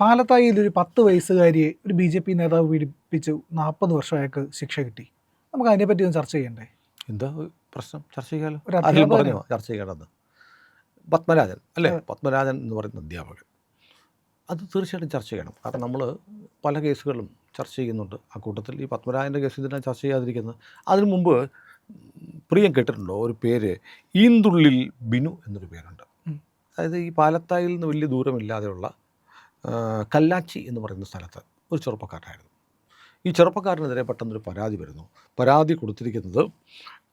പാലത്തായിൽ ഒരു പത്ത് വയസ്സുകാരിയെ ഒരു ബി ജെ പി നേതാവ് പീഡിപ്പിച്ചു. നാൽപ്പത് വർഷം അയാൾക്ക് ശിക്ഷ കിട്ടി. നമുക്ക് അതിനെപ്പറ്റി ഒന്ന് ചർച്ച ചെയ്യണ്ടേ? എന്താ പ്രശ്നം? ചർച്ച ചെയ്യാമല്ലോ ചർച്ച ചെയ്യണമെന്ന് പത്മരാജൻ അല്ലേ? പത്മരാജൻ എന്ന് പറയുന്ന അധ്യാപകൻ. അത് തീർച്ചയായിട്ടും ചർച്ച ചെയ്യണം. കാരണം നമ്മൾ പല കേസുകളും ചർച്ച ചെയ്യുന്നുണ്ട്. ആ കൂട്ടത്തിൽ ഈ പത്മരാജന്റെ കേസ് ഇതിനാണ് ചർച്ച ചെയ്യാതിരിക്കുന്നത്. അതിനു മുമ്പ് പ്രിയം കേട്ടിട്ടുണ്ടോ? ഒരു പേര് ഈന്തുള്ളിൽ ബിനു എന്നൊരു പേരുണ്ട്. അതായത് ഈ പാലത്തായിൽ നിന്ന് വലിയ ദൂരമില്ലാതെയുള്ള കല്ലാച്ചി എന്ന് പറയുന്ന സ്ഥലത്ത് ഒരു ചെറുപ്പക്കാരനായിരുന്നു. ഈ ചെറുപ്പക്കാരനെതിരെ പെട്ടെന്നൊരു പരാതി വരുന്നു. പരാതി കൊടുത്തിരിക്കുന്നത്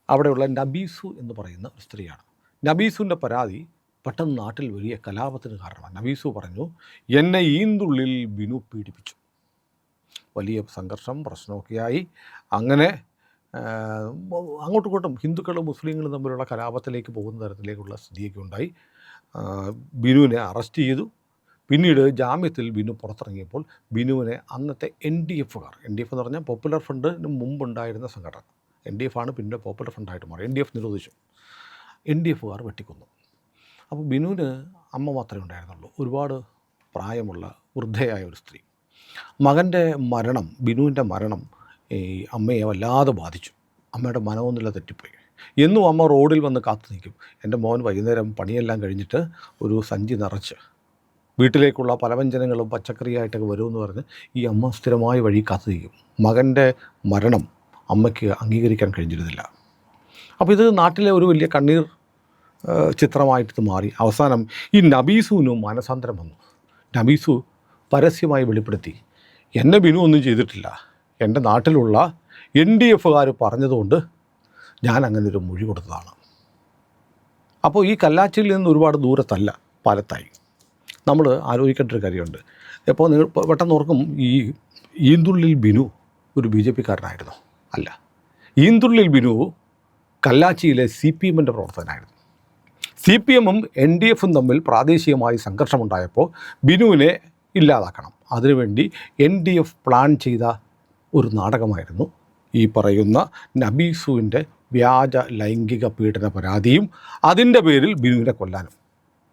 അവിടെയുള്ള നബീസു എന്ന് പറയുന്ന ഒരു സ്ത്രീയാണ്. നബീസുവിന്റെ പരാതി പെട്ടെന്ന് നാട്ടിൽ വലിയ കലാപത്തിന് കാരണമാണ് നബീസു പറഞ്ഞു എന്നെ ഈന്തുള്ളിൽ ബിനു പീഡിപ്പിച്ചു. വലിയ സംഘർഷം പ്രശ്നമൊക്കെയായി. അങ്ങനെ അങ്ങോട്ടും ഇങ്ങോട്ടും ഹിന്ദുക്കളും മുസ്ലിങ്ങളും തമ്മിലുള്ള കലാപത്തിലേക്ക് പോകുന്ന തരത്തിലേക്കുള്ള സ്ഥിതിയൊക്കെ ഉണ്ടായി. ബിനുവിനെ അറസ്റ്റ് ചെയ്തു. പിന്നീട് ജാമ്യത്തിൽ ബിനു പുറത്തിറങ്ങിയപ്പോൾ ബിനുവിനെ അന്നത്തെ എൻ ഡി എഫുകാർ എൻ ഡി എഫ് എന്ന് പറഞ്ഞാൽ പോപ്പുലർ ഫ്രണ്ടിന് മുമ്പുണ്ടായിരുന്ന സംഘടന. എൻ ഡി എഫ് ആണ് പിന്നെ പോപ്പുലർ ഫ്രണ്ടായിട്ട് മാറി. എൻ ഡി എഫ് നിരോധിച്ചു എൻ ഡി എഫുകാർ വെട്ടിക്കൊന്നു. അപ്പോൾ ബിനുവിന് അമ്മ മാത്രമേ ഉണ്ടായിരുന്നുള്ളൂ. ഒരുപാട് പ്രായമുള്ള വൃദ്ധയായ ഒരു സ്ത്രീ. മകന്റെ മരണം ബിനുവിന്റെ മരണം ഈ അമ്മയെ വല്ലാതെ ബാധിച്ചു. അമ്മയുടെ മനമൊന്നുമില്ല തെറ്റിപ്പോയി. എന്നും അമ്മ റോഡിൽ വന്ന് കാത്തു നിൽക്കും. എന്റെ മോൻ വൈകുന്നേരം പണിയെല്ലാം കഴിഞ്ഞിട്ട് ഒരു സഞ്ചി നിറച്ച് വീട്ടിലേക്കുള്ള പലവ്യഞ്ജനങ്ങളും പച്ചക്കറിയായിട്ടൊക്കെ വരുമെന്ന് പറഞ്ഞ് ഈ അമ്മ സ്ഥിരമായി വഴി കാത്തു നിൽക്കും. മകന്റെ മരണം അമ്മയ്ക്ക് അംഗീകരിക്കാൻ കഴിഞ്ഞിരുന്നില്ല. അപ്പോൾ ഇത് നാട്ടിലെ ഒരു വലിയ കണ്ണീർ ചിത്രമായിട്ട് മാറി. അവസാനം ഈ നബീസുവിനും മാനസാന്തരം വന്നു. നബീസു പരസ്യമായി വെളിപ്പെടുത്തി എന്നെ ബിനു ഒന്നും ചെയ്തിട്ടില്ല. എന്റെ നാട്ടിലുള്ള എൻ ഡി എഫുകാർ പറഞ്ഞതുകൊണ്ട് ഞാൻ അങ്ങനെ ഒരു മൊഴി കൊടുത്തതാണ്. അപ്പോൾ ഈ കല്ലാച്ചിയിൽ നിന്ന് ഒരുപാട് ദൂരത്തല്ല പാലത്തായി. നമ്മൾ ആലോചിക്കേണ്ട ഒരു കാര്യമുണ്ട്. ഇപ്പോൾ നിങ്ങൾ പെട്ടെന്ന് ഓർക്കും ഈ ഈന്തുള്ളിൽ ബിനു ഒരു ബി ജെ പിക്കാരനായിരുന്നു. അല്ല ഈന്തുള്ളിൽ ബിനു കല്ലാച്ചിയിലെ സി പി എമ്മിന്റെ പ്രവർത്തകനായിരുന്നു. സി പി എമ്മും എൻ ഡി എഫും തമ്മിൽ പ്രാദേശികമായി സംഘർഷമുണ്ടായപ്പോൾ ബിനുവിനെ ഇല്ലാതാക്കണം. അതിനുവേണ്ടി എൻ ഡി എഫ് പ്ലാൻ ചെയ്ത ഒരു നാടകമായിരുന്നു ഈ പറയുന്ന നബീസുവിന്റെ വ്യാജ ലൈംഗിക പീഡന പരാതിയും അതിന്റെ പേരിൽ ബിനുവിനെ കൊല്ലാനും.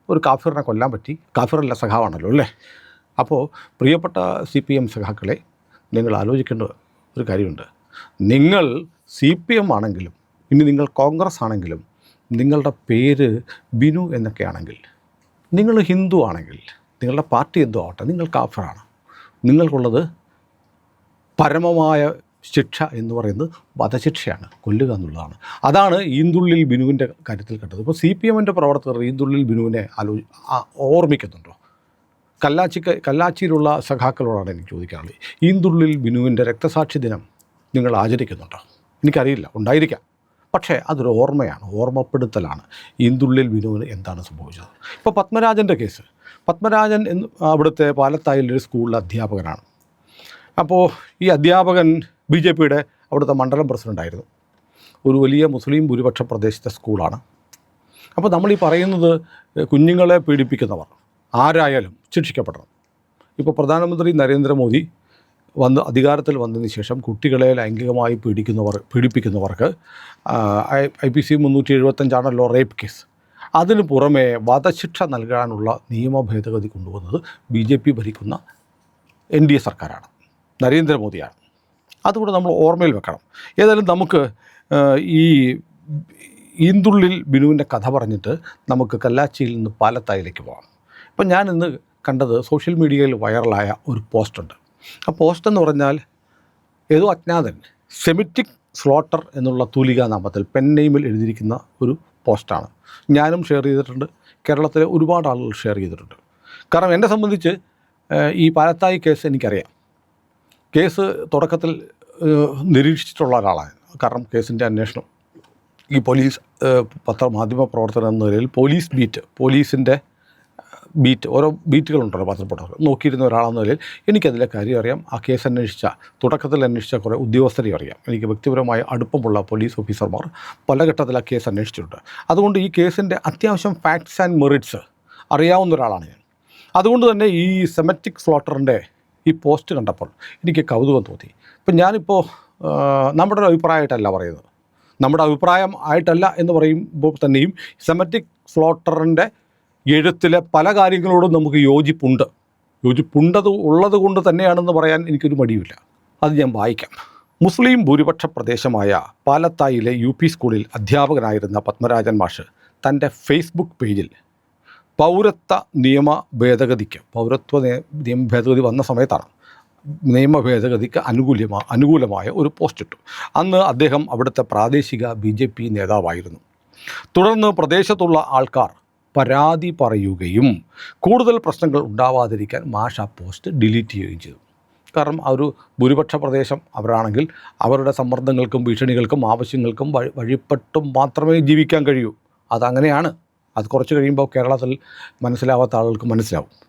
ഒരു കാഫിറിനെ കൊല്ലാൻ പറ്റി. കാഫിറല്ല സഖാവാണല്ലോ അല്ലേ? അപ്പോൾ പ്രിയപ്പെട്ട സി പി എം സഖാക്കളെ നിങ്ങൾ ആലോചിക്കേണ്ട ഒരു കാര്യമുണ്ട്. നിങ്ങൾ സി പി എം ആണെങ്കിലും ഇനി നിങ്ങൾ കോൺഗ്രസ് ആണെങ്കിലും നിങ്ങളുടെ പേര് ബിനു എന്നൊക്കെ ആണെങ്കിൽ നിങ്ങൾ ഹിന്ദു ആണെങ്കിൽ നിങ്ങളുടെ പാർട്ടി എന്തോ ആവട്ടെ നിങ്ങൾ കാഫറാണ്. നിങ്ങൾക്കുള്ളത് പരമമായ ശിക്ഷ എന്ന് പറയുന്നത് വധശിക്ഷയാണ് കൊല്ലുക എന്നുള്ളതാണ്. അതാണ് ഈന്തുള്ളിൽ ബിനുവിന്റെ കാര്യത്തിൽ കണ്ടത്. ഇപ്പോൾ സി പി എമ്മിന്റെ പ്രവർത്തകർ ഈന്തുള്ളിൽ ബിനുവിനെ ആലോ ഓർമ്മിക്കുന്നുണ്ടോ? കല്ലാച്ചിക്ക് കല്ലാച്ചിയിലുള്ള സഖാക്കളോടാണ് എനിക്ക് ചോദിക്കാനുള്ളത്. ഈന്തുള്ളിൽ ബിനുവിന്റെ രക്തസാക്ഷി ദിനം നിങ്ങൾ ആചരിക്കുന്നുണ്ടോ? എനിക്കറിയില്ല ഉണ്ടായിരിക്കാം. പക്ഷേ അതൊരു ഓർമ്മയാണ് ഓർമ്മപ്പെടുത്തലാണ് ഇന്ദുള്ളിൽ വിനുവിന് എന്താണ് സംഭവിച്ചത്. ഇപ്പോൾ പത്മരാജന്റെ കേസ്. പത്മരാജൻ എന്ന് അവിടുത്തെ പാലത്തായിലൊരു സ്കൂളിലെ അധ്യാപകനാണ്. അപ്പോൾ ഈ അധ്യാപകൻ ബി ജെ പിയുടെ അവിടുത്തെ മണ്ഡലം പ്രസിഡന്റായിരുന്നു ഒരു വലിയ മുസ്ലിം ഭൂരിപക്ഷ പ്രദേശത്തെ സ്കൂളാണ്. അപ്പോൾ നമ്മൾ ഈ പറയുന്നത് കുഞ്ഞുങ്ങളെ പീഡിപ്പിക്കുന്നവർ ആരായാലും ശിക്ഷിക്കപ്പെടണം. ഇപ്പോൾ പ്രധാനമന്ത്രി നരേന്ദ്രമോദി വന്ന് അധികാരത്തിൽ വന്നതിന് ശേഷം കുട്ടികളെ ലൈംഗികമായി പീഡിക്കുന്നവർ പീഡിപ്പിക്കുന്നവർക്ക് ഐ പി സി മുന്നൂറ്റി എഴുപത്തഞ്ചാണല്ലോ റേപ്പ് കേസ്. അതിന് പുറമെ വധശിക്ഷ നൽകാനുള്ള നിയമ ഭേദഗതി കൊണ്ടുവന്നത് ബി ജെ പി ഭരിക്കുന്ന എൻ ഡി എ സർക്കാരാണ്. നരേന്ദ്രമോദിയാണ്. അതുകൂടെ നമ്മൾ ഓർമ്മയിൽ വെക്കണം. ഏതായാലും നമുക്ക് ഈ ഈന്തുള്ളിൽ ബിനുവിന്റെ കഥ പറഞ്ഞിട്ട് നമുക്ക് കല്ലാച്ചിയിൽ നിന്ന് പാലത്തായിലേക്ക് പോകാം. ഇപ്പം ഞാൻ ഇന്ന് കണ്ടത് സോഷ്യൽ മീഡിയയിൽ വൈറലായ ഒരു പോസ്റ്റുണ്ട്. ആ പോസ്റ്റ് എന്ന് പറഞ്ഞാൽ ഏതോ അജ്ഞാതൻ സെമിറ്റിക് സ്ലോട്ടർ എന്നുള്ള തൂലികാ നാമത്തിൽ പെൻ നെയിമിൽ എഴുതിയിരിക്കുന്ന ഒരു പോസ്റ്റാണ്. ഞാനും ഷെയർ ചെയ്തിട്ടുണ്ട്. കേരളത്തിലെ ഒരുപാട് ആളുകൾ ഷെയർ ചെയ്തിട്ടുണ്ട്. കാരണം എന്നെ സംബന്ധിച്ച് ഈ പാലത്തായി കേസ് എനിക്കറിയാം. കേസ് തുടക്കത്തിൽ നിരീക്ഷിച്ചിട്ടുള്ള ഒരാളാണ് കാരണം കേസിന്റെ അന്വേഷണം. ഈ പോലീസ് പത്രമാധ്യമ പത്ര മാധ്യമ പ്രവർത്തനം എന്ന നിലയിൽ പോലീസ് ബീറ്റ് പോലീസിന്റെ ബീറ്റ് ഓരോ ബീറ്റുകളുണ്ടല്ലോ പത്രപ്പെട്ടവർ നോക്കിയിരുന്ന ഒരാളെന്ന നിലയിൽ എനിക്കതിലെ കാര്യം അറിയാം. ആ കേസ് അന്വേഷിച്ച തുടക്കത്തിൽ അന്വേഷിച്ച കുറേ ഉദ്യോഗസ്ഥരെ അറിയാം. എനിക്ക് വ്യക്തിപരമായ അടുപ്പമുള്ള പോലീസ് ഓഫീസർമാർ പല ഘട്ടത്തിൽ ആ കേസ് അന്വേഷിച്ചിട്ടുണ്ട്. അതുകൊണ്ട് ഈ കേസിന്റെ അത്യാവശ്യം ഫാക്ട്സ് ആൻഡ് മെറിറ്റ്സ് അറിയാവുന്ന ഒരാളാണ് ഞാൻ. അതുകൊണ്ട് തന്നെ ഈ സെമറ്റിക് സ്ലോട്ടറിന്റെ ഈ പോസ്റ്റ് കണ്ടപ്പോൾ എനിക്ക് കൗതുകം തോന്നി. ഇപ്പം ഞാനിപ്പോൾ നമ്മുടെ ഒരു അഭിപ്രായമായിട്ടല്ല പറയുന്നത്. നമ്മുടെ അഭിപ്രായം ആയിട്ടല്ല എന്ന് പറയുമ്പോൾ തന്നെയും സെമറ്റിക് ഫ്ലോട്ടറിന്റെ എഴുത്തിലെ പല കാര്യങ്ങളോടും നമുക്ക് യോജിപ്പുണ്ട്. യോജിപ്പുണ്ടത് ഉള്ളത് കൊണ്ട് തന്നെയാണെന്ന് പറയാൻ എനിക്കൊരു മടിയുമില്ല. അത് ഞാൻ വായിക്കാം. മുസ്ലിം ഭൂരിപക്ഷ പ്രദേശമായ പാലത്തായിലെ യു പി സ്കൂളിൽ അധ്യാപകനായിരുന്ന പത്മരാജൻ മാഷ് തന്റെ ഫേസ്ബുക്ക് പേജിൽ പൗരത്വ നിയമ ഭേദഗതിക്ക് പൗരത്വ നയ- നിയമ ഭേദഗതി വന്ന സമയത്താണ് നിയമ ഭേദഗതിക്ക് അനുകൂലമാ അനുകൂലമായ ഒരു പോസ്റ്റ് ഇട്ടു. അന്ന് അദ്ദേഹം അവിടുത്തെ പ്രാദേശിക ബി ജെ പി നേതാവായിരുന്നു. തുടർന്ന് പ്രദേശത്തുള്ള ആൾക്കാർ പരാതി പറയുകയും കൂടുതൽ പ്രശ്നങ്ങൾ ഉണ്ടാവാതിരിക്കാൻ മാഷ പോസ്റ്റ് ഡിലീറ്റ് ചെയ്യുകയും ചെയ്തു. കാരണം ആ ഒരു ഭൂരിപക്ഷ പ്രദേശം അവരാണെങ്കിൽ അവരുടെ സമ്മർദ്ദങ്ങൾക്കും ഭീഷണികൾക്കും ആവശ്യങ്ങൾക്കും വഴി വഴിപ്പെട്ടും മാത്രമേ ജീവിക്കാൻ കഴിയൂ. അതങ്ങനെയാണ്. അത് കുറച്ച് കഴിയുമ്പോൾ കേരളത്തിൽ മനസ്സിലാവാത്ത ആളുകൾക്ക് മനസ്സിലാവും.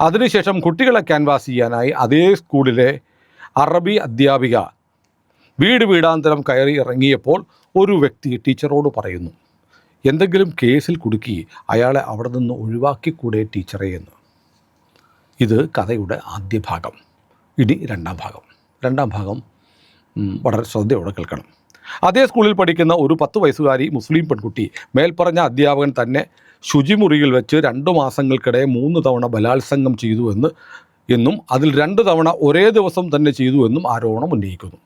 അതിനുശേഷം കുട്ടികളെ ക്യാൻവാസ് ചെയ്യാനായി അതേ സ്കൂളിലെ അറബി അധ്യാപിക വീട് വീടാന്തരം കയറി ഇറങ്ങിയപ്പോൾ ഒരു വ്യക്തി ടീച്ചറോട് പറയുന്നു എന്തെങ്കിലും കേസിൽ കുടുക്കി അയാളെ അവിടെ നിന്ന് ഒഴിവാക്കിക്കൂടെ ടീച്ചറെ എന്ന്. ഇത് കഥയുടെ ആദ്യ ഭാഗം. ഇനി രണ്ടാം ഭാഗം. രണ്ടാം ഭാഗം വളരെ ശ്രദ്ധയോടെ കേൾക്കണം. അതേ സ്കൂളിൽ പഠിക്കുന്ന ഒരു പത്ത് വയസ്സുകാരി മുസ്ലിം പെൺകുട്ടി മേൽപ്പറഞ്ഞ അധ്യാപകൻ തന്നെ ശുചിമുറിയിൽ വെച്ച് രണ്ടു മാസങ്ങൾക്കിടെ മൂന്ന് തവണ ബലാത്സംഗം ചെയ്തു എന്ന് അതിൽ രണ്ട് തവണ ഒരേ ദിവസം തന്നെ ചെയ്തു എന്നും ആരോപണം ഉന്നയിക്കുന്നു.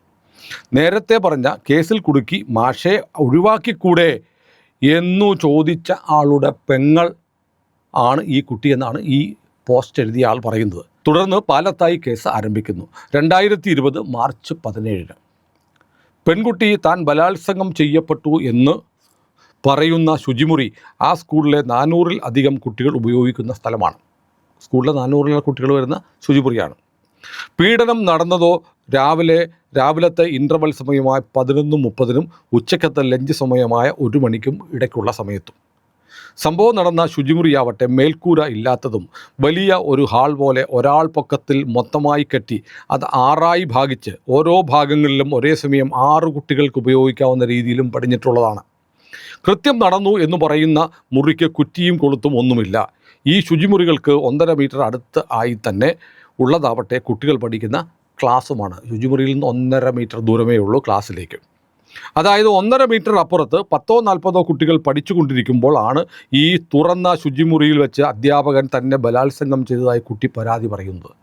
നേരത്തെ പറഞ്ഞ കേസിൽ കുടുക്കി മാഷെ ഒഴിവാക്കിക്കൂടെ എന്നു ചോദിച്ച ആളുടെ പെങ്ങൾ ആണ് ഈ കുട്ടി എന്നാണ് ഈ പോസ്റ്റ് എഴുതിയ ആൾ പറയുന്നത്. തുടർന്ന് പാലത്തായി കേസ് ആരംഭിക്കുന്നു. രണ്ടായിരത്തി ഇരുപത് മാർച്ച് പതിനേഴിന്. പെൺകുട്ടി താൻ ബലാത്സംഗം ചെയ്യപ്പെട്ടു എന്ന് പറയുന്ന ശുചിമുറി ആ സ്കൂളിലെ നാനൂറിൽ അധികം കുട്ടികൾ ഉപയോഗിക്കുന്ന സ്ഥലമാണ്. സ്കൂളിലെ നാനൂറിലെ കുട്ടികൾ വരുന്ന ശുചിമുറിയാണ്. പീഡനം നടന്നതോ രാവിലെ രാവിലത്തെ ഇന്റർവൽ സമയമായ പതിനൊന്നും മുപ്പതിനും ഉച്ചക്കത്തെ ലഞ്ച് സമയമായ ഒരു മണിക്കും ഇടയ്ക്കുള്ള സമയത്തും. സംഭവം നടന്ന ശുചിമുറിയാവട്ടെ മേൽക്കൂര ഇല്ലാത്തതും വലിയ ഒരു ഹാൾ പോലെ ഒരാൾ പൊക്കത്തിൽ മൊത്തമായി കെട്ടി അത് ആറായി ഭാഗിച്ച് ഓരോ ഭാഗങ്ങളിലും ഒരേ സമയം ആറ് കുട്ടികൾക്ക് ഉപയോഗിക്കാവുന്ന രീതിയിലും പടിഞ്ഞിട്ടുള്ളതാണ്. കൃത്യം നടന്നു എന്ന് പറയുന്ന മുറിക്ക് കുറ്റിയും കൊളുത്തും ഒന്നുമില്ല. ഈ ശുചിമുറികൾക്ക് ഒന്നര മീറ്റർ അടുത്ത് ആയി തന്നെ ഉള്ളതാവട്ടെ കുട്ടികൾ പഠിക്കുന്ന ക്ലാസ്സുമാണ്. ശുചിമുറിയിൽ നിന്ന് ഒന്നര മീറ്റർ ദൂരമേ ഉള്ളൂ ക്ലാസ്സിലേക്ക്. അതായത് ഒന്നര മീറ്റർ അപ്പുറത്ത് പത്തോ നാൽപ്പതോ കുട്ടികൾ പഠിച്ചുകൊണ്ടിരിക്കുമ്പോൾ ആണ് ഈ തുറന്ന ശുചിമുറിയിൽ വെച്ച് അധ്യാപകൻ തന്നെ ബലാത്സംഗം ചെയ്തതായി കുട്ടി പരാതി പറയുന്നത്.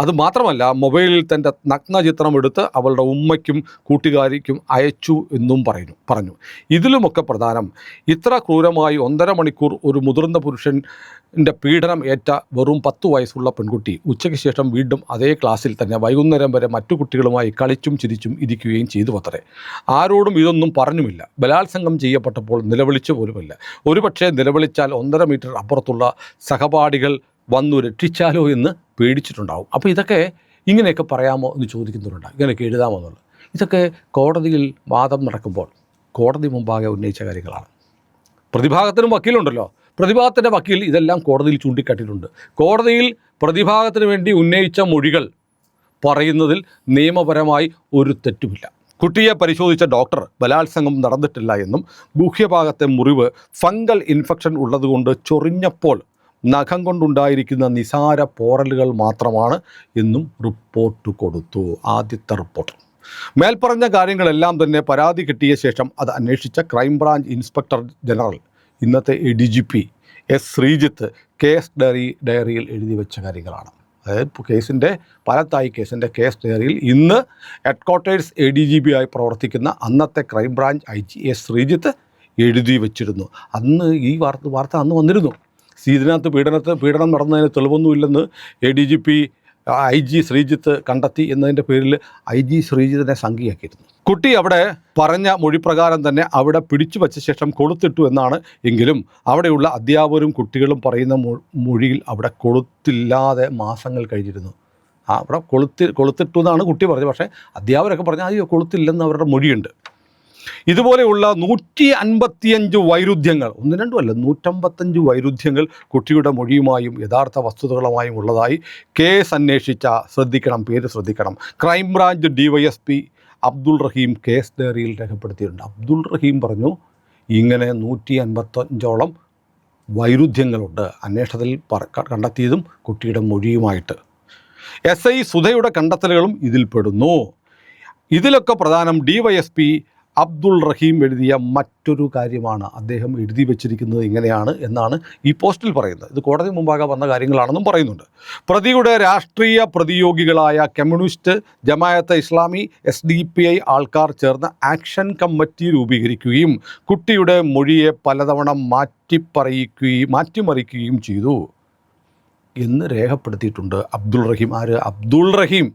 അത് മാത്രമല്ല മൊബൈലിൽ തന്റെ നഗ്നചിത്രം എടുത്ത് അവളുടെ ഉമ്മയ്ക്കും കൂട്ടുകാരിക്കും അയച്ചു എന്നും പറയുന്നു പറഞ്ഞു. ഇതിലുമൊക്കെ പ്രധാനം ഇത്ര ക്രൂരമായി ഒന്നര മണിക്കൂർ ഒരു മുതിർന്ന പുരുഷന്റെ പീഡനം ഏറ്റ വെറും പത്ത് വയസ്സുള്ള പെൺകുട്ടി ഉച്ചയ്ക്ക് ശേഷം വീണ്ടും അതേ ക്ലാസ്സിൽ തന്നെ വൈകുന്നേരം വരെ മറ്റു കുട്ടികളുമായി കളിച്ചും ചിരിച്ചും ഇരിക്കുകയും ചെയ്തു അത്രേ. ആരോടും ഇതൊന്നും പറഞ്ഞുമില്ല. ബലാത്സംഗം ചെയ്യപ്പെട്ടപ്പോൾ നിലവിളിച്ചു പോലുമില്ല. ഒരുപക്ഷെ നിലവിളിച്ചാൽ ഒന്നര മീറ്റർ അപ്പുറത്തുള്ള സഹപാഠികൾ വന്നു രക്ഷിച്ചാലോ എന്ന് പേടിച്ചിട്ടുണ്ടാവും. അപ്പോൾ ഇതൊക്കെ ഇങ്ങനെയൊക്കെ പറയാമോ എന്ന് ചോദിക്കുന്നവരുണ്ട് ഇങ്ങനെയൊക്കെ എഴുതാമോ എന്നുള്ളത്. ഇതൊക്കെ കോടതിയിൽ വാദം നടക്കുമ്പോൾ കോടതി മുമ്പാകെ ഉന്നയിച്ച കാര്യങ്ങളാണ്. പ്രതിഭാഗത്തിനും വക്കീലുണ്ടല്ലോ. പ്രതിഭാഗത്തിന്റെ വക്കീൽ ഇതെല്ലാം കോടതിയിൽ ചൂണ്ടിക്കാട്ടിയിട്ടുണ്ട്. കോടതിയിൽ പ്രതിഭാഗത്തിന് വേണ്ടി ഉന്നയിച്ച മൊഴികൾ പറയുന്നതിൽ നിയമപരമായി ഒരു തെറ്റുമില്ല. കുട്ടിയെ പരിശോധിച്ച ഡോക്ടർ ബലാത്സംഗം നടന്നിട്ടില്ല എന്നും ഗുഹ്യഭാഗത്തെ മുറിവ് ഫംഗൽ ഇൻഫെക്ഷൻ ഉള്ളതുകൊണ്ട് ചൊറിഞ്ഞപ്പോൾ നഖം കൊണ്ടുണ്ടായിരിക്കുന്ന നിസാര പോറലുകൾ മാത്രമാണ് എന്നും റിപ്പോർട്ട് കൊടുത്തു. ആദ്യത്തെ റിപ്പോർട്ട്. മേൽപ്പറഞ്ഞ കാര്യങ്ങളെല്ലാം തന്നെ പരാതി കിട്ടിയ ശേഷം അത് അന്വേഷിച്ച ക്രൈംബ്രാഞ്ച് ഇൻസ്പെക്ടർ ജനറൽ ഇന്നത്തെ A D G P S Sreejith case diary ഡയറിയിൽ എഴുതി വെച്ച കാര്യങ്ങളാണ്. അതായത് കേസിന്റെ പലത്തായി കേസിന്റെ കേസ് ഡയറിയിൽ ഇന്ന് headquarters A D G P ആയി പ്രവർത്തിക്കുന്ന അന്നത്തെ crime branch I G S Sreejith എഴുതി വച്ചിരുന്നു. അന്ന് ഈ വാർത്ത വാർത്ത അന്ന് വന്നിരുന്നു. ഇതിനകത്ത് പീഡനത്തെ പീഡനം നടന്നതിന് തെളിവൊന്നുമില്ലെന്ന് A D G P I G Sreejith കണ്ടെത്തി എന്നതിന്റെ പേരിൽ ഐ ജി ശ്രീജിത്തിനെ സംഖ്യയാക്കിയിരുന്നു. കുട്ടി അവിടെ പറഞ്ഞ മൊഴിപ്രകാരം തന്നെ അവിടെ പിടിച്ചു വച്ച ശേഷം കൊടുത്തിട്ടു എന്നാണ് എങ്കിലും അവിടെയുള്ള അധ്യാപകരും കുട്ടികളും പറയുന്ന മൊഴിയിൽ അവിടെ കൊളുത്തില്ലാതെ മാസങ്ങൾ കഴിഞ്ഞിരുന്നു. അവിടെ കൊളുത്തി കൊളുത്തിട്ടു എന്നാണ് കുട്ടി പറഞ്ഞത്. പക്ഷേ അധ്യാപകരൊക്കെ പറഞ്ഞാൽ അയ്യോ കൊളുത്തില്ലെന്ന് അവരുടെ മൊഴിയുണ്ട്. ഇതുപോലെയുള്ള നൂറ്റി അൻപത്തിയഞ്ച് വൈരുദ്ധ്യങ്ങൾ ഒന്ന് രണ്ടുമല്ല നൂറ്റമ്പത്തഞ്ച് വൈരുദ്ധ്യങ്ങൾ കുട്ടിയുടെ മൊഴിയുമായും യഥാർത്ഥ വസ്തുതകളുമായും ഉള്ളതായി കേസ് അന്വേഷിച്ച ശ്രദ്ധിക്കണം പേര് ശ്രദ്ധിക്കണം. Crime branch D Y S P Abdul Rahim case ഡയറിയിൽ രേഖപ്പെടുത്തിയിട്ടുണ്ട്. അബ്ദുൾ റഹീം പറഞ്ഞു ഇങ്ങനെ നൂറ്റി അൻപത്തഞ്ചോളം വൈരുദ്ധ്യങ്ങളുണ്ട് അന്വേഷണത്തിൽ കണ്ടെത്തിയതും കുട്ടിയുടെ മൊഴിയുമായിട്ട്. എസ് ഐ സുധയുടെ കണ്ടെത്തലുകളും ഇതിൽപ്പെടുന്നു ഇതിലൊക്കെ പ്രധാനം D Y S P Abdul Rahim എഴുതിയ മറ്റൊരു കാര്യമാണ് അദ്ദേഹം എഴുതി വെച്ചിരിക്കുന്നത് ഇങ്ങനെയാണ് എന്നാണ് ഈ പോസ്റ്റിൽ പറയുന്നത്. ഇത് കോടതി മുമ്പാകെ വന്ന കാര്യങ്ങളാണെന്നും പറയുന്നുണ്ട്. പ്രതിയുടെ രാഷ്ട്രീയ പ്രതിയോഗികളായ communist Jamaat e Islami S D P I ആൾക്കാർ ചേർന്ന് ആക്ഷൻ കമ്മിറ്റി രൂപീകരിക്കുകയും കുട്ടിയുടെ മൊഴിയെ പലതവണ മാറ്റിപ്പറയിക്കുകയും മാറ്റിമറിക്കുകയും ചെയ്തു. എന്ന് രേഖപ്പെടുത്തിയിട്ടുണ്ട് അബ്ദുൾ റഹീം. ആര്? അബ്ദുൾ റഹീം.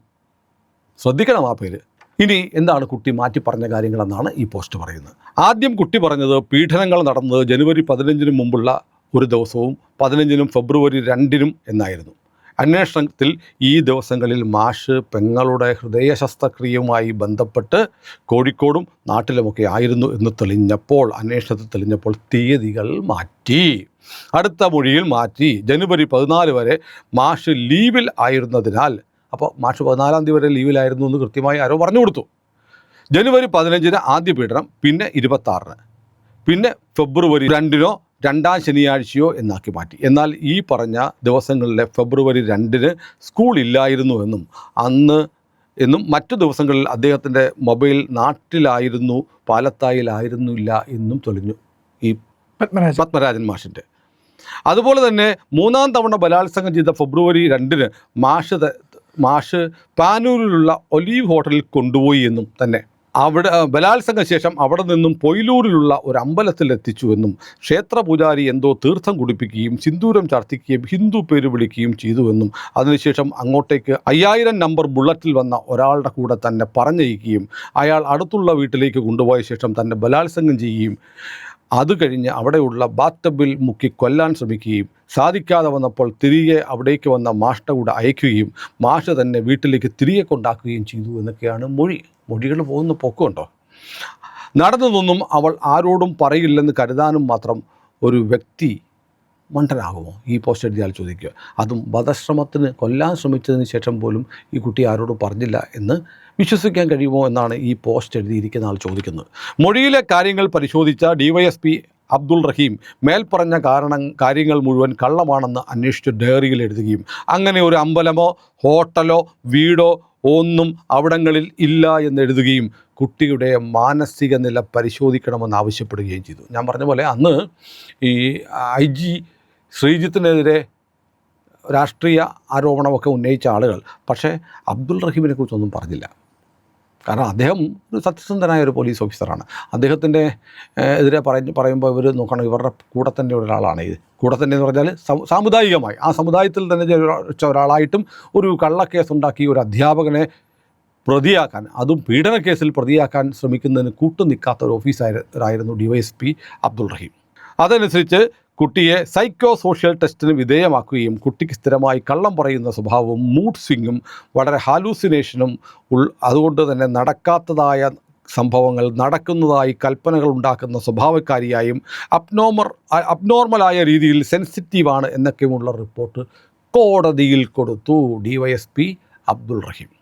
ശ്രദ്ധിക്കണം ആ പേര്. ഇനി എന്താണ് കുട്ടി മാറ്റി പറഞ്ഞ കാര്യങ്ങളെന്നാണ് ഈ പോസ്റ്റ് പറയുന്നത്. ആദ്യം കുട്ടി പറഞ്ഞത് പീഡനങ്ങൾ നടന്നത് ജനുവരി പതിനഞ്ചിന് മുമ്പുള്ള ഒരു ദിവസവും പതിനഞ്ചിനും ഫെബ്രുവരി രണ്ടിനും എന്നായിരുന്നു. അന്വേഷണത്തിൽ ഈ ദിവസങ്ങളിൽ മാഷ് പെങ്ങളുടെ ഹൃദയ ശസ്ത്രക്രിയയുമായി ബന്ധപ്പെട്ട് കോഴിക്കോടും നാട്ടിലുമൊക്കെ ആയിരുന്നു എന്ന് തെളിഞ്ഞപ്പോൾ അന്വേഷണത്തിൽ തെളിഞ്ഞപ്പോൾ തീയതികൾ മാറ്റി. അടുത്ത മൊഴിയിൽ മാറ്റി. ജനുവരി പതിനാല് വരെ മാഷ് ലീവിൽ ആയിരുന്നതിനാൽ അപ്പോൾ മാർച്ച് പതിനാലാം തീയതി വരെ ലീവിലായിരുന്നു എന്ന് കൃത്യമായി ആരോ പറഞ്ഞു കൊടുത്തു. ജനുവരി പതിനഞ്ചിന് ആദ്യ പീഡനം പിന്നെ ഇരുപത്താറിന്. പിന്നെ ഫെബ്രുവരി രണ്ടിനോ രണ്ടാം ശനിയാഴ്ചയോ എന്നാക്കി മാറ്റി. എന്നാൽ ഈ പറഞ്ഞ ദിവസങ്ങളിലെ ഫെബ്രുവരി രണ്ടിന് സ്കൂൾ ഇല്ലായിരുന്നു എന്നും അന്ന് എന്നും മറ്റു ദിവസങ്ങളിൽ അദ്ദേഹത്തിന്റെ മൊബൈൽ നാട്ടിലായിരുന്നു പാലത്തായിലായിരുന്നില്ല എന്നും തെളിഞ്ഞു ഈ പത്മരാജൻ. പത്മരാജൻ മാഷിന്റെ അതുപോലെ തന്നെ മൂന്നാം തവണ ബലാത്സംഗം ചെയ്ത ഫെബ്രുവരി രണ്ടിന് മാഷ് മാഷ് പാനൂരിലുള്ള ഒലീവ് ഹോട്ടലിൽ കൊണ്ടുപോയി എന്നും തന്നെ. അവിടെ ബലാത്സംഗ ശേഷം അവിടെ നിന്നും പൊയിലൂരിലുള്ള ഒരു അമ്പലത്തിൽ എത്തിച്ചു എന്നും ക്ഷേത്ര പൂജാരി എന്തോ തീർത്ഥം കുടിപ്പിക്കുകയും സിന്ദൂരം ചാർത്തിക്കുകയും ഹിന്ദു പേര് വിളിക്കുകയും ചെയ്തുവെന്നും അതിനുശേഷം അങ്ങോട്ടേക്ക് അയ്യായിരം നമ്പർ ബുള്ളറ്റിൽ വന്ന ഒരാളുടെ കൂടെ തന്നെ പറഞ്ഞയക്കുകയും അയാൾ അടുത്തുള്ള വീട്ടിലേക്ക് കൊണ്ടുപോയ ശേഷം തന്നെ ബലാത്സംഗം ചെയ്യുകയും അത് കഴിഞ്ഞ് അവിടെയുള്ള ബാത്തബിൽ മുക്കി കൊല്ലാൻ ശ്രമിക്കുകയും സാധിക്കാതെ വന്നപ്പോൾ തിരികെ അവിടേക്ക് വന്ന മാഷ്ട കൂടെ അയക്കുകയും മാഷ തന്നെ വീട്ടിലേക്ക് തിരികെ കൊണ്ടാക്കുകയും ചെയ്തു എന്നൊക്കെയാണ് മൊഴി. മൊഴികൾ പോകുന്ന പൊക്കമുണ്ടോ നടന്നതൊന്നും അവൾ ആരോടും പറയില്ലെന്ന് കരുതാനും മാത്രം ഒരു വ്യക്തി മണ്ടനാകുമോ? ഈ പോസ്റ്റ് എഴുതിയാൽ ചോദിക്കുക. അതും വധശ്രമത്തിന് കൊല്ലാൻ ശ്രമിച്ചതിന് ശേഷം പോലും ഈ കുട്ടി ആരോടും പറഞ്ഞില്ല എന്ന് വിശ്വസിക്കാൻ കഴിയുമോ എന്നാണ് ഈ പോസ്റ്റ് എഴുതിയിരിക്കുന്ന ആൾ ചോദിക്കുന്നത്. മൊഴിയിലെ കാര്യങ്ങൾ പരിശോധിച്ച ഡിവൈഎസ്പി അബ്ദുൾ റഹീം മേൽപ്പറഞ്ഞ കാരണം കാര്യങ്ങൾ മുഴുവൻ കള്ളമാണെന്ന് അന്വേഷിച്ച് ഡയറിയിൽ എഴുതുകയും അങ്ങനെ ഒരു അമ്പലമോ ഹോട്ടലോ വീടോ ഒന്നും അവിടങ്ങളിൽ ഇല്ല എന്ന് എഴുതുകയും കുട്ടിയുടെ മാനസിക നില പരിശോധിക്കണമെന്ന് ആവശ്യപ്പെടുകയും ചെയ്തു. ഞാൻ പറഞ്ഞ പോലെ അന്ന് ഈ ഐ ജി ശ്രീജിത്തിനെതിരെ രാഷ്ട്രീയ ആരോപണമൊക്കെ ഉന്നയിച്ച ആളുകൾ പക്ഷേ അബ്ദുൾ റഹീമിനെ കുറിച്ചൊന്നും പറഞ്ഞില്ല. കാരണം അദ്ദേഹം ഒരു സത്യസന്ധനായ ഒരു പോലീസ് ഓഫീസറാണ് അദ്ദേഹത്തിന്റെ എതിരെ പറഞ്ഞ് പറയുമ്പോൾ ഇവർ നോക്കണം ഇവരുടെ കൂടെ തന്നെ ഒരാളാണ്. ഇത് കൂടെ തന്നെ എന്ന് പറഞ്ഞാൽ സമു- സാമുദായികമായി. ആ സമുദായത്തിൽ തന്നെ ഒരാളായിട്ടും ഒരു കള്ളക്കേസ് ഉണ്ടാക്കി ഒരു അധ്യാപകനെ പ്രതിയാക്കാൻ അതും പീഡനക്കേസിൽ പ്രതിയാക്കാൻ ശ്രമിക്കുന്നതിന് കൂട്ടുനിൽക്കാത്ത ഒരു ഓഫീസറായിരുന്നു പി അബ്ദുൾ റഹീം. അതനുസരിച്ച് കുട്ടിയെ സൈക്കോ സോഷ്യൽ ടെസ്റ്റിന് വിധേയമാക്കുകയും കുട്ടിക്ക് സ്ഥിരമായി കള്ളം പറയുന്ന സ്വഭാവവും മൂഡ് സ്വിങ്ങും വളരെ ഹാലൂസിനേഷനും ഉൾ അതുകൊണ്ട് തന്നെ നടക്കാത്തതായ സംഭവങ്ങൾ നടക്കുന്നതായി കൽപ്പനകൾ ഉണ്ടാക്കുന്ന സ്വഭാവക്കാരിയായും അബ്നോമർ അബ്നോർമലായ രീതിയിൽ സെൻസിറ്റീവാണ് എന്നൊക്കെയുമുള്ള റിപ്പോർട്ട് കോടതിയിൽ കൊടുത്തു. ഡിവൈഎസ്പി അബ്ദുൾ റഹീം.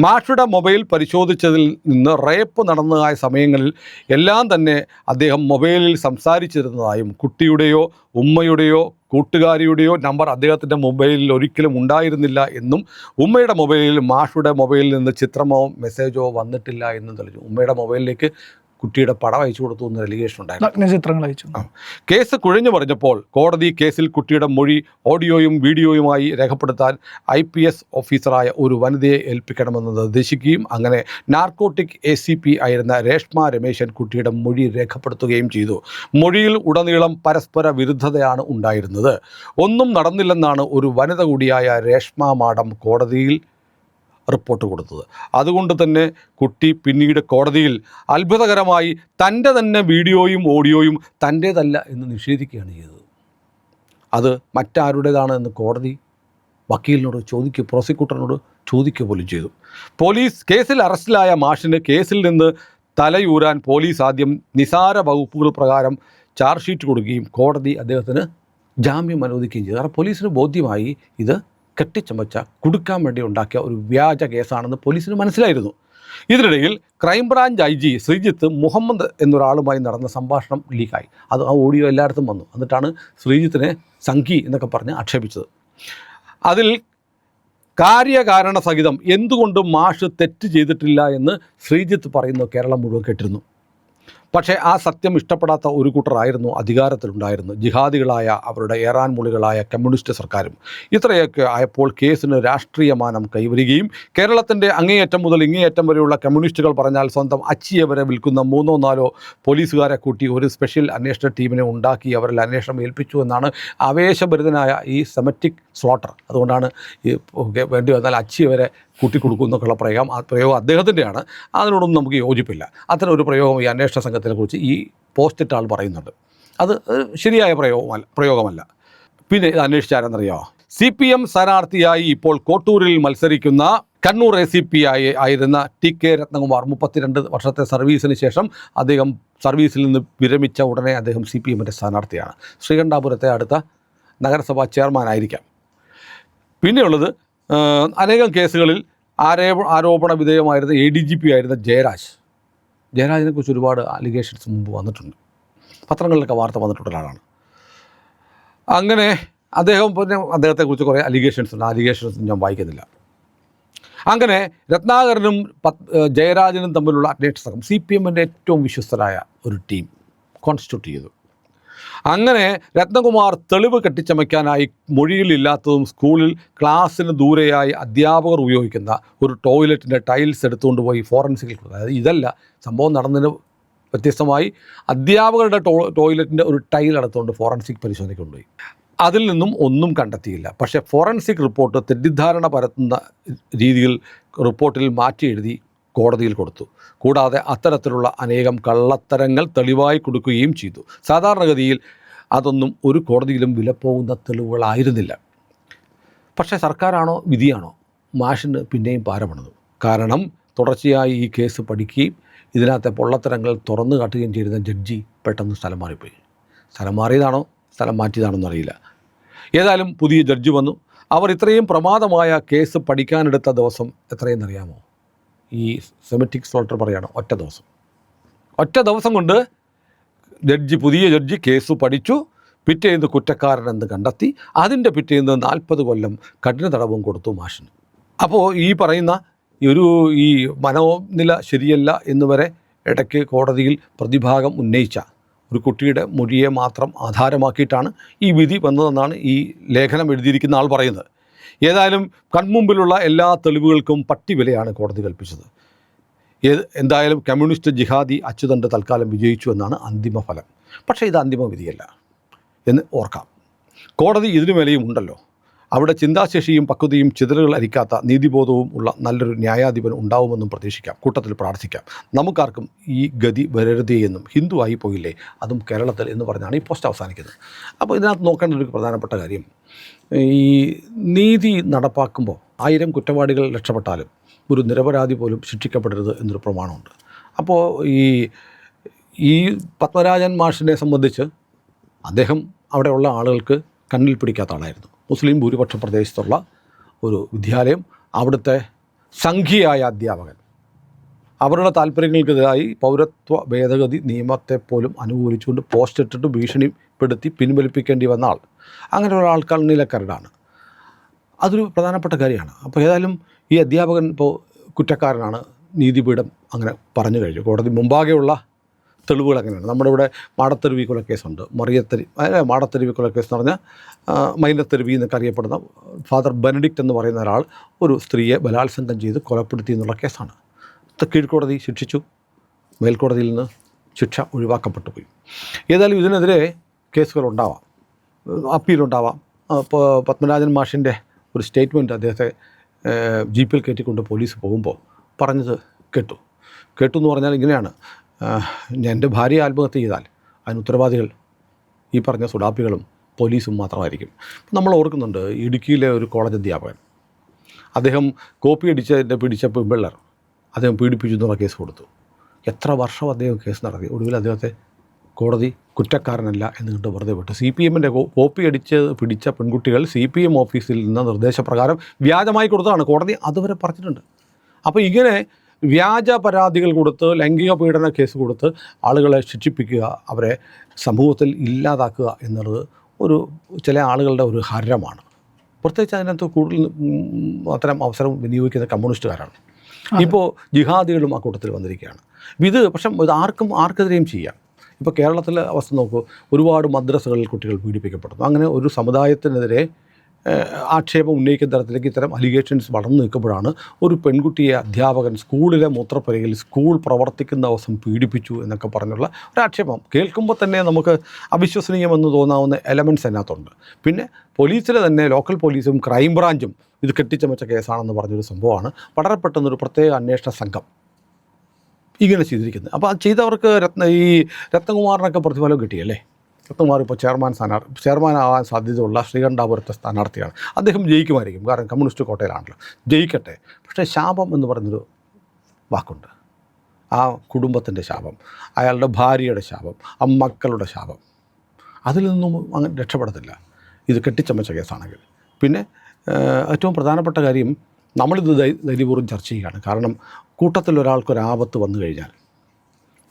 മാഷുടെ മൊബൈൽ പരിശോധിച്ചതിൽ നിന്ന് റേപ്പ് നടന്നതായ സമയങ്ങളിൽ എല്ലാം തന്നെ അദ്ദേഹം മൊബൈലിൽ സംസാരിച്ചിരുന്നതായും കുട്ടിയുടെയോ ഉമ്മയുടെയോ കൂട്ടുകാരിയുടെയോ നമ്പർ അദ്ദേഹത്തിന്റെ മൊബൈലിൽ ഒരിക്കലും ഉണ്ടായിരുന്നില്ല എന്നും ഉമ്മയുടെ മൊബൈലിൽ മാഷുടെ മൊബൈലിൽ നിന്ന് ചിത്രമോ മെസ്സേജോ വന്നിട്ടില്ല എന്നും തെളിഞ്ഞു. ഉമ്മയുടെ മൊബൈലിലേക്ക് കുട്ടിയുടെ പടം അയച്ചു കൊടുത്തു എന്ന് അലിഗേഷൻ ഉണ്ടായിരുന്നു. ചിത്രങ്ങൾ അയച്ചു. കേസ് കുഴഞ്ഞു പറഞ്ഞപ്പോൾ കോടതി കേസിൽ കുട്ടിയുടെ മൊഴി ഓഡിയോയും വീഡിയോയുമായി രേഖപ്പെടുത്താൻ ഐ പി എസ് ഓഫീസറായ ഒരു വനിതയെ ഏൽപ്പിക്കണമെന്ന് നിർദ്ദേശിക്കുകയും അങ്ങനെ നാർക്കോട്ടിക് എ സി പി ആയിരുന്ന രേഷ്മ രമേശൻ കുട്ടിയുടെ മൊഴി രേഖപ്പെടുത്തുകയും ചെയ്തു. മൊഴിയിൽ ഉടനീളം പരസ്പര വിരുദ്ധതയാണ് ഉണ്ടായിരുന്നത്. ഒന്നും നടന്നില്ലെന്നാണ് ഒരു വനിത കൂടിയായ രേഷ്മ മാഡം കോടതിയിൽ റിപ്പോർട്ട് കൊടുത്തത്. അതുകൊണ്ട് തന്നെ കുട്ടി പിന്നീട് കോടതിയിൽ അത്ഭുതകരമായി തന്റെ തന്നെ വീഡിയോയും ഓഡിയോയും തന്റേതല്ല എന്ന് നിഷേധിക്കുകയാണ് ചെയ്തത്. അത് മറ്റാരുടേതാണ് എന്ന് കോടതി വക്കീലിനോട് ചോദിക്കുക പ്രോസിക്യൂട്ടറിനോട് ചോദിക്കുക പോലും ചെയ്തു. പോലീസ് കേസിൽ അറസ്റ്റിലായ മാഷിന് കേസിൽ നിന്ന് തലയൂരാൻ പോലീസ് ആദ്യം നിസാര വകുപ്പുകൾ പ്രകാരം ചാർജ് ഷീറ്റ് കൊടുക്കുകയും കോടതി അദ്ദേഹത്തിന് ജാമ്യം അനുവദിക്കുകയും ചെയ്തു. കാരണം പോലീസിന് ബോധ്യമായി ഇത് കെട്ടിച്ചമച്ച കുടുക്കാൻ വേണ്ടി ഉണ്ടാക്കിയ ഒരു വ്യാജ കേസാണെന്ന് പോലീസിന് മനസ്സിലായിരുന്നു. ഇതിനിടയിൽ crime branch I G Sreejith Muhammad എന്നൊരാളുമായി നടന്ന സംഭാഷണം ലീക്കായി. അത് ആ ഓഡിയോ എല്ലായിടത്തും വന്നു. എന്നിട്ടാണ് ശ്രീജിത്തിനെ സംഘി എന്നൊക്കെ പറഞ്ഞ് ആക്ഷേപിച്ചത്. അതിൽ കാര്യകാരണ സഹിതം എന്തുകൊണ്ട് മാഷ് തെറ്റ് ചെയ്തിട്ടില്ല എന്ന് ശ്രീജിത്ത് പറയുന്നു കേരളം മുഴുവൻ കേട്ടിരുന്നു. പക്ഷേ ആ സത്യം ഇഷ്ടപ്പെടാത്ത ഒരു കൂട്ടറായിരുന്നു അധികാരത്തിലുണ്ടായിരുന്നു ജിഹാദികളായ അവരുടെ ഏറാൻ മുളികളായ കമ്മ്യൂണിസ്റ്റ് സർക്കാരും. ഇത്രയൊക്കെ ആയപ്പോൾ കേസിന് രാഷ്ട്രീയമാനം കൈവരികയും കേരളത്തിന്റെ അങ്ങേയറ്റം മുതൽ ഇങ്ങേയറ്റം വരെയുള്ള കമ്മ്യൂണിസ്റ്റുകൾ പറഞ്ഞാൽ സ്വന്തം അച്ചിയെ വരെ വിൽക്കുന്ന മൂന്നോ നാലോ പോലീസുകാരെ കൂട്ടി ഒരു സ്പെഷ്യൽ അന്വേഷണ ടീമിനെ ഉണ്ടാക്കി അവരിൽ അന്വേഷണം ഏൽപ്പിച്ചു എന്നാണ് ആവേശഭരിതനായ ഈ സെമറ്റിക് സ്ലോട്ടർ. അതുകൊണ്ടാണ് ഈ വേണ്ടി വന്നാൽ അച്ചി വരെ കൂട്ടിക്കൊടുക്കും എന്നൊക്കെയുള്ള പ്രയോഗം ആ പ്രയോഗം അദ്ദേഹത്തിന്റെയാണ്. അതിനോടൊന്നും നമുക്ക് യോജിപ്പില്ല. അത്തരം ഒരു പ്രയോഗം ഈ അന്വേഷണ സംഘത്തിനെ കുറിച്ച് ഈ പോസ്റ്റിട്ട ആൾ പറയുന്നുണ്ട്. അത് ശരിയായ പ്രയോഗമല്ല പ്രയോഗമല്ല. പിന്നെ ഇത് അന്വേഷിച്ചാരെന്നറിയാമോ സി പി എം സ്ഥാനാർത്ഥിയായി ഇപ്പോൾ കോട്ടൂരിൽ മത്സരിക്കുന്ന കണ്ണൂർ എ സി പി ആയി ആയിരുന്ന ടി കെ രത്നകുമാർ മുപ്പത്തിരണ്ട് വർഷത്തെ സർവീസിന് ശേഷം അദ്ദേഹം സർവീസിൽ നിന്ന് വിരമിച്ച ഉടനെ അദ്ദേഹം സി പി എമ്മിന്റെ സ്ഥാനാർത്ഥിയാണ്. ശ്രീകണ്ഠാപുരത്തെ അടുത്ത നഗരസഭാ ചെയർമാനായിരിക്കാം. പിന്നെയുള്ളത് അനേകം കേസുകളിൽ ആരോ ആരോപണ വിധേയമായിരുന്ന എ ഡി ജി പി ആയിരുന്ന ജയരാജ്. ജയരാജിനെ കുറിച്ച് ഒരുപാട് അലിഗേഷൻസ് മുമ്പ് വന്നിട്ടുണ്ട്. പത്രങ്ങളിലൊക്കെ വാർത്ത വന്നിട്ടുള്ള ഒരാളാണ്. അങ്ങനെ അദ്ദേഹം പിന്നെ അദ്ദേഹത്തെക്കുറിച്ച് കുറേ അലിഗേഷൻസ് ഉണ്ട്. അലിഗേഷൻസ് ഞാൻ വായിക്കുന്നില്ല. അങ്ങനെ രത്നാകരനും ജയരാജനും തമ്മിലുള്ള അന്വേഷണ സി പി എമ്മിന്റെ ഏറ്റവും വിശ്വസ്തരായ ഒരു ടീം കോൺസ്റ്റിറ്റ്യൂട്ട് ചെയ്തു. അങ്ങനെ രത്നകുമാർ തെളിവ് കെട്ടിച്ചമയ്ക്കാനായി മൊഴിയിലില്ലാത്തതും സ്കൂളിൽ ക്ലാസ്സിന് ദൂരെയായി അധ്യാപകർ ഉപയോഗിക്കുന്ന ഒരു ടോയ്ലറ്റിന്റെ ടൈൽസ് എടുത്തുകൊണ്ട് പോയി ഫോറൻസിക്കിൽ അതായത് ഇതല്ല സംഭവം നടന്നതിന് വ്യത്യസ്തമായി അധ്യാപകരുടെ ടോ ടോയ്ലറ്റിന്റെ ഒരു ടൈൽ എടുത്തുകൊണ്ട് ഫോറൻസിക് പരിശോധനയ്ക്ക് കൊണ്ടുപോയി അതിൽ നിന്നും ഒന്നും കണ്ടെത്തിയില്ല. പക്ഷേ ഫോറൻസിക് റിപ്പോർട്ട് തെറ്റിദ്ധാരണ പരത്തുന്ന രീതിയിൽ റിപ്പോർട്ടിൽ മാറ്റി എഴുതി കോടതിയിൽ കൊടുത്തു. കൂടാതെ അത്തരത്തിലുള്ള അനേകം കള്ളത്തരങ്ങൾ തെളിവായി കൊടുക്കുകയും ചെയ്തു. സാധാരണഗതിയിൽ അതൊന്നും ഒരു കോടതിയിലും വിലപ്പോകുന്ന തെളിവുകളായിരുന്നില്ല. പക്ഷേ സർക്കാരാണോ വിധിയാണോ? മാഷിന് പിന്നെയും പാരപണതു കാരണം തുടർച്ചയായി ഈ കേസ് പഠിക്കുകയും ഇതിനകത്തെ പൊള്ളത്തരങ്ങൾ തുറന്നു കാട്ടുകയും ചെയ്തിരുന്ന ജഡ്ജി പെട്ടെന്ന് സ്ഥലം മാറിപ്പോയി. സ്ഥലം മാറിയതാണോ? സ്ഥലം മാറ്റിയതാണോ എന്നറിയില്ല ഏതായാലും പുതിയ ജഡ്ജി വന്നു. അവർ ഇത്രയും പ്രമാദമായ കേസ് പഠിക്കാനെടുത്ത ദിവസം എത്രയെന്നറിയാമോ? ഈ സെമറ്റിക് സോൾട്ടർ പറയുകയാണ് ഒറ്റ ദിവസം. ഒറ്റ ദിവസം കൊണ്ട് ജഡ്ജി പുതിയ ജഡ്ജി കേസ് പഠിച്ചു. പിറ്റേന്ന് കുറ്റക്കാരനെന്ന് കണ്ടെത്തി? അതിന്റെ പിറ്റേന്ന് നാൽപ്പത് കൊല്ലം കഠിന തടവും കൊടുത്തു മാഷിന്. അപ്പോൾ ഈ പറയുന്ന ഒരു ഈ മനോനില ശരിയല്ല എന്ന് വരെ ഇടയ്ക്ക് കോടതിയിൽ പ്രതിഭാഗം ഉന്നയിച്ച ഒരു കുട്ടിയുടെ മൊഴിയെ മാത്രം ആധാരമാക്കിയിട്ടാണ് ഈ വിധി വന്നതെന്നാണ് ഈ ലേഖനം എഴുതിയിരിക്കുന്ന ആൾ പറയുന്നത്. ഏതായാലും കൺമുമ്പിലുള്ള എല്ലാ തെളിവുകൾക്കും പട്ടിവിലയാണ് കോടതി കൽപ്പിച്ചത്. എന്തായാലും കമ്മ്യൂണിസ്റ്റ് ജിഹാദി അച്യുതന്റെ തൽക്കാലം വിജയിച്ചു എന്നാണ് അന്തിമ ഫലം. പക്ഷേ ഇത് അന്തിമ വിധിയല്ല എന്ന് ഓർക്കാം. കോടതി ഇതിനു മേലെയും ഉണ്ടല്ലോ. അവിടെ ചിന്താശേഷിയും പക്വതയും ചിതറുകൾ അരിക്കാത്ത നീതിബോധവും ഉള്ള നല്ലൊരു ന്യായാധിപൻ ഉണ്ടാവുമെന്നും പ്രതീക്ഷിക്കാം. കൂട്ടത്തിൽ പ്രാർത്ഥിക്കാം. നമുക്കാർക്കും ഈ ഗതി വരരുതേ എന്നും ഹിന്ദുവായി പോയില്ലേ അതും കേരളത്തിൽ എന്ന് പറഞ്ഞാണ് ഈ പോസ്റ്റ് അവസാനിക്കുന്നത്. അപ്പോൾ ഇതിനകത്ത് നോക്കേണ്ട ഒരു പ്രധാനപ്പെട്ട കാര്യം ഈ നീതി നടപ്പാക്കുമ്പോൾ ആയിരം കുറ്റവാളികൾ രക്ഷപ്പെട്ടാലും ഒരു നിരപരാധി പോലും ശിക്ഷിക്കപ്പെടരുത് എന്നൊരു പ്രമാണമുണ്ട്. അപ്പോൾ ഈ ഈ പത്മരാജൻ മാഷിനെ സംബന്ധിച്ച് അദ്ദേഹം അവിടെയുള്ള ആളുകൾക്ക് കണ്ണിൽ പിടിക്കാത്ത ആളായിരുന്നു. മുസ്ലിം ഭൂരിപക്ഷ പ്രദേശത്തുള്ള ഒരു വിദ്യാലയം അവിടുത്തെ സംഘിയായ അധ്യാപകൻ. അവരുടെ താല്പര്യങ്ങൾക്കെതിരായി പൗരത്വ ഭേദഗതി നിയമത്തെ പോലും അനുകൂലിച്ചുകൊണ്ട് പോസ്റ്റ് ഇട്ടിട്ട് ഭീഷണിപ്പെടുത്തി പിൻവലിപ്പിക്കേണ്ടി വന്ന ആൾ. അങ്ങനെ ഒരാൾ കണ്ണിലക്കരടാണ് അതൊരു പ്രധാനപ്പെട്ട കാര്യമാണ്. അപ്പോൾ ഏതായാലും ഈ അധ്യാപകൻ ഇപ്പോൾ കുറ്റക്കാരനാണ് നീതിപീഠം അങ്ങനെ പറഞ്ഞു കഴിഞ്ഞു. കോടതി മുമ്പാകെയുള്ള തെളിവുകൾ അങ്ങനെയാണ്. നമ്മുടെ ഇവിടെ മാടത്തെരുവി കൊലക്കേസുണ്ട് മറിയത്തെരി മാടത്തെരുവി കൊലക്കേസ് എന്ന് പറഞ്ഞാൽ മൈനത്തെരുവി എന്നൊക്കെ അറിയപ്പെടുന്ന ഫാദർ ബെനഡിക്റ്റ് എന്ന് പറയുന്ന ഒരാൾ ഒരു സ്ത്രീയെ ബലാത്സംഗം ചെയ്ത് കൊലപ്പെടുത്തി എന്നുള്ള കേസാണ്. കീഴ്ക്കോടതി ശിക്ഷിച്ചു. മേൽക്കോടതിയിൽ നിന്ന് ശിക്ഷ ഒഴിവാക്കപ്പെട്ടു പോയി. ഏതായാലും ഇതിനെതിരെ കേസുകൾ ഉണ്ടാവാം. അപ്പീലുണ്ടാവാം ഇപ്പോൾ പത്മരാജൻ മാഷിന്റെ ഒരു സ്റ്റേറ്റ്മെന്റ് അദ്ദേഹത്തെ ജീപ്പിൽ കയറ്റിക്കൊണ്ട് പോലീസ് പോകുമ്പോൾ പറഞ്ഞത് കേട്ടു. കേട്ടു എന്ന് പറഞ്ഞാൽ ഇങ്ങനെയാണ്. എന്റെ ഭാര്യ ആത്മഹത്യ ചെയ്താൽ അതിന് ഉത്തരവാദികൾ ഈ പറഞ്ഞ സുഡാപ്പികളും പോലീസും മാത്രമായിരിക്കും. നമ്മൾ ഓർക്കുന്നുണ്ട് ഇടുക്കിയിലെ ഒരു കോളേജ് അധ്യാപകൻ. അദ്ദേഹം കോപ്പി അടിച്ചതിന്റെ പിടിച്ച പെമ്പിള്ളർ അദ്ദേഹം പീഡിപ്പിച്ചു എന്നുള്ള കേസ് കൊടുത്തു. എത്ര വർഷം അദ്ദേഹം കേസ് നടത്തി? ഒടുവിൽ അദ്ദേഹത്തെ കോടതി കുറ്റക്കാരനല്ല എന്ന് കണ്ട് വെറുതെ വിട്ടു. സി പി എമ്മിന്റെ കോപ്പി അടിച്ച് പിടിച്ച പെൺകുട്ടികൾ സി പി എം ഓഫീസിൽ നിന്ന് നിർദ്ദേശപ്രകാരം വ്യാജമായി കൊടുത്തതാണ് കോടതി. അതുവരെ പറഞ്ഞിട്ടുണ്ട്. അപ്പോൾ ഇങ്ങനെ വ്യാജ പരാതികൾ കൊടുത്ത് ലൈംഗിക പീഡന കേസ് കൊടുത്ത് ആളുകളെ ശിക്ഷിപ്പിക്കുക അവരെ സമൂഹത്തിൽ ഇല്ലാതാക്കുക എന്നുള്ളത് ഒരു ചില ആളുകളുടെ ഒരു ഹരമാണ്. പ്രത്യേകിച്ച് അതിനകത്ത് കൂടുതൽ അത്തരം അവസരം വിനിയോഗിക്കുന്ന കമ്മ്യൂണിസ്റ്റുകാരാണ്. ഇപ്പോൾ ജിഹാദികളും ആ കൂട്ടത്തിൽ വന്നിരിക്കുകയാണ്. ഇത് പക്ഷേ ഇത് ആർക്കും ആർക്കെതിരെയും ചെയ്യാം. ഇപ്പോൾ കേരളത്തിലെ അവസ്ഥ നോക്കൂ ഒരുപാട് മദ്രസകളിൽ കുട്ടികൾ പീഡിപ്പിക്കപ്പെടുന്നു. അങ്ങനെ ഒരു സമുദായത്തിനെതിരെ ആക്ഷേപം ഉന്നയിക്കുന്ന തരത്തിലേക്ക് ഇത്തരം അലിഗേഷൻസ് വളർന്നു നിൽക്കുമ്പോഴാണ് ഒരു പെൺകുട്ടിയെ അധ്യാപകൻ സ്കൂളിലെ മൂത്രപ്പുരയിൽ സ്കൂൾ പ്രവർത്തിക്കുന്ന ദിവസം പീഡിപ്പിച്ചു എന്നൊക്കെ പറഞ്ഞുള്ള ഒരു ആക്ഷേപം കേൾക്കുമ്പോൾ തന്നെ നമുക്ക് അവിശ്വസനീയമെന്ന് തോന്നാവുന്ന എലമെന്റ്സ് അതിനകത്തുണ്ട്. പിന്നെ പോലീസിലെ തന്നെ ലോക്കൽ പോലീസും ക്രൈം ബ്രാഞ്ചും ഇത് കെട്ടിച്ചമച്ച കേസാണെന്ന് പറഞ്ഞൊരു സംഭവമാണ്. വളരെ പെട്ടെന്നൊരു പ്രത്യേക അന്വേഷണ സംഘം ഇങ്ങനെ ചെയ്തിരിക്കുന്നത്. അപ്പോൾ അത് ചെയ്തവർക്ക് രത്ന ഈ രത്നകുമാറിനൊക്കെ പ്രതിഫലം കിട്ടിയല്ലേ? രത്നകുമാർ ഇപ്പോൾ ചെയർമാൻ സ്ഥാനാർത്ഥി ചെയർമാൻ ആവാൻ സാധ്യതയുള്ള ശ്രീകണ്ഠാപുരത്തെ സ്ഥാനാർത്ഥിയാണ്. അദ്ദേഹം ജയിക്കുമായിരിക്കും. കാരണം കമ്മ്യൂണിസ്റ്റ് കോട്ടയിലാണല്ലോ. ജയിക്കട്ടെ. പക്ഷേ ശാപം എന്ന് പറയുന്നൊരു വാക്കുണ്ട്. ആ കുടുംബത്തിന്റെ ശാപം അയാളുടെ ഭാര്യയുടെ ശാപം ആ മക്കളുടെ ശാപം. അതിൽ നിന്നും അങ്ങനെ രക്ഷപ്പെടത്തില്ല. ഇത് കെട്ടിച്ചമച്ച കേസാണെങ്കിൽ. പിന്നെ ഏറ്റവും പ്രധാനപ്പെട്ട കാര്യം നമ്മളിത് ധൈര്യപൂർവം ചർച്ച ചെയ്യുകയാണ്. കാരണം കൂട്ടത്തിൽ ഒരാൾക്കൊരാപത്ത് വന്നു കഴിഞ്ഞാൽ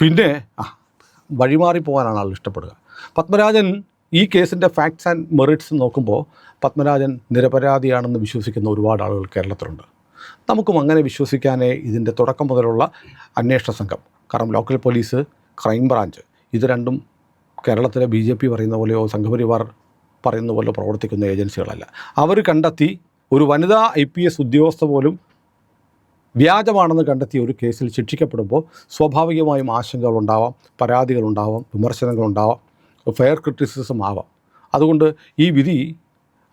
പിന്നെ വഴിമാറി പോകാനാണ് ആൾ ഇഷ്ടപ്പെടുക. പത്മരാജൻ ഈ കേസിന്റെ ഫാക്ട്സ് ആൻഡ് മെറിറ്റ്സ് നോക്കുമ്പോൾ പത്മരാജൻ നിരപരാധിയാണെന്ന് വിശ്വസിക്കുന്ന ഒരുപാട് ആളുകൾ കേരളത്തിലുണ്ട്. നമുക്കും അങ്ങനെ വിശ്വസിക്കാനേ ഇതിന്റെ തുടക്കം മുതലുള്ള അന്വേഷണ സംഘം കാരണം ലോക്കൽ പോലീസ് ക്രൈം ബ്രാഞ്ച് ഇത് രണ്ടും കേരളത്തിലെ ബി ജെ പി പറയുന്ന പോലെയോ സംഘപരിവാർ പറയുന്ന പോലെ പ്രവർത്തിക്കുന്ന ഏജൻസികളല്ല. അവർ കണ്ടെത്തി ഒരു വനിതാ ഐ പി എസ് ഉദ്യോഗസ്ഥ പോലും വ്യാജമാണെന്ന് കണ്ടെത്തിയ ഒരു കേസിൽ ശിക്ഷിക്കപ്പെടുമ്പോൾ സ്വാഭാവികമായും ആശങ്കകളുണ്ടാവാം പരാതികളുണ്ടാവാം വിമർശനങ്ങളുണ്ടാവാം. ഫെയർ ക്രിറ്റിസിസം ആവാം. അതുകൊണ്ട് ഈ വിധി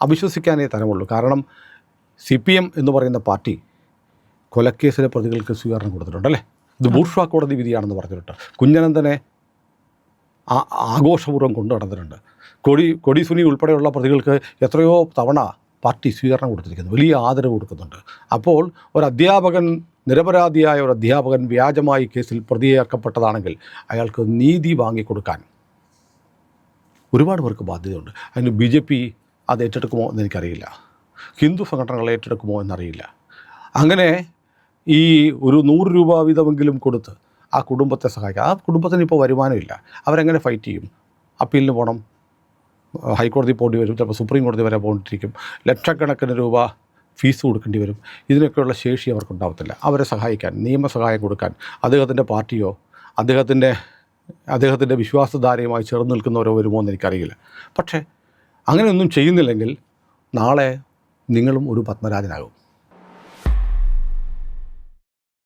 അവിശ്വസിക്കാനേ തരമുള്ളൂ. കാരണം സി പി എം എന്ന് പറയുന്ന പാർട്ടി കൊലക്കേസിലെ പ്രതികൾക്ക് സ്വീകരണം കൊടുത്തിട്ടുണ്ട് അല്ലേ? ഇത് ബൂർഷ്വാ കോടതി വിധിയാണെന്ന് പറഞ്ഞിട്ടുണ്ട് കുഞ്ഞനന്ദനെ ആ ആഘോഷപൂർവം കൊണ്ടു നടന്നിട്ടുണ്ട്. കൊടി കൊടി സുനി ഉൾപ്പെടെയുള്ള പ്രതികൾക്ക് എത്രയോ തവണ പാർട്ടി സ്വീകരണം കൊടുത്തിരിക്കുന്നു. വലിയ ആദരവ് കൊടുക്കുന്നുണ്ട്. അപ്പോൾ ഒരു അധ്യാപകൻ നിരപരാധിയായ ഒരു അധ്യാപകൻ വ്യാജമായി കേസിൽ പ്രതിയാക്കപ്പെട്ടതാണെങ്കിൽ അയാൾക്ക് നീതി വാങ്ങിക്കൊടുക്കാൻ ഒരുപാട് പേർക്ക് ബാധ്യതയുണ്ട്. അതിന് ബി ജെ പി അത് ഏറ്റെടുക്കുമോ എന്ന് എനിക്കറിയില്ല. ഹിന്ദു സംഘടനകൾ ഏറ്റെടുക്കുമോ എന്നറിയില്ല. അങ്ങനെ ഈ ഒരു നൂറ് രൂപ വീതമെങ്കിലും കൊടുത്ത് ആ കുടുംബത്തെ സഹായിക്കുക ആ കുടുംബത്തിന് ഇപ്പോൾ വരുമാനമില്ല. അവരെങ്ങനെ ഫൈറ്റ് ചെയ്യും? അപ്പീലിന് പോകണം. ഹൈക്കോടതി പോകേണ്ടി വരും. ചിലപ്പോൾ സുപ്രീം കോടതി വരെ പോകേണ്ടിയിരിക്കും. ലക്ഷക്കണക്കിന് രൂപ ഫീസ് കൊടുക്കേണ്ടി വരും. ഇതിനൊക്കെയുള്ള ശേഷി അവർക്കുണ്ടാവത്തില്ല. അവരെ സഹായിക്കാൻ നിയമസഹായം കൊടുക്കാൻ അദ്ദേഹത്തിന്റെ പാർട്ടിയോ അദ്ദേഹത്തിന്റെ അദ്ദേഹത്തിന്റെ വിശ്വാസധാരയുമായി ചേർന്ന് നിൽക്കുന്നവരോ വരുമോ എന്ന് എനിക്കറിയില്ല. പക്ഷേ അങ്ങനെയൊന്നും ചെയ്യുന്നില്ലെങ്കിൽ നാളെ നിങ്ങളും ഒരു പത്മരാജനാകും.